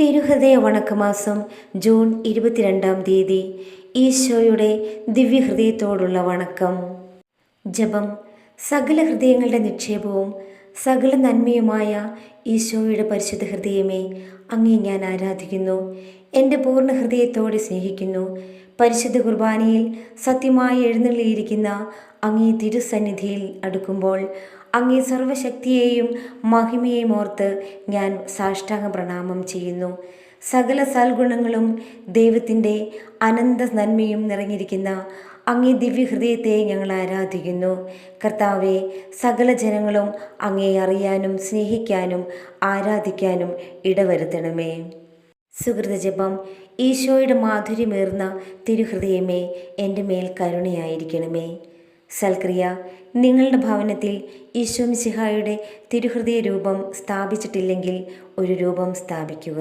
തിരുഹൃദയ വണക്കമാസം June ഇരുപത്തിരണ്ടാം തീയതി. ഈശോയുടെ ദിവ്യഹൃദയത്തോടുള്ള വണക്കം. ജപം. സകല ഹൃദയങ്ങളുടെ നിക്ഷേപവും സകല നന്മയുമായ ഈശോയുടെ പരിശുദ്ധ ഹൃദയമേ അങ്ങേ ഞാൻ ആരാധിക്കുന്നു. എന്റെ പൂർണ ഹൃദയത്തോടെ സ്നേഹിക്കുന്നു. പരിശുദ്ധ കുർബാനയിൽ സത്യമായി എഴുന്നള്ളിയിരിക്കുന്ന അങ്ങേ തിരുസന്നിധിയിൽ അടുക്കുമ്പോൾ അങ്ങേ സർവശക്തിയെയും മഹിമയെയും ഓർത്ത് ഞാൻ സാഷ്ടാംഗ പ്രണാമം ചെയ്യുന്നു. സകല സൽഗുണങ്ങളും ദൈവത്തിന്റെ അനന്ത നന്മയും നിറഞ്ഞിരിക്കുന്ന അങ്ങേ ദിവ്യഹൃദയത്തെ ഞങ്ങൾ ആരാധിക്കുന്നു. കർത്താവെ സകല ജനങ്ങളും അങ്ങേ അറിയാനും സ്നേഹിക്കാനും ആരാധിക്കാനും ഇടവരുത്തണമേ. സുഹൃതജപം ഈശോയുടെ മാധുര്യമേർന്ന തിരുഹൃദയമേ എന്റെ മേൽ കരുണയായിരിക്കണമേ. സൽക്രിയ നിങ്ങളുടെ ഭവനത്തിൽ ഈശോ മിശിഹായുടെ തിരുഹൃദയ രൂപം സ്ഥാപിച്ചിട്ടില്ലെങ്കിൽ ഒരു രൂപം സ്ഥാപിക്കുക.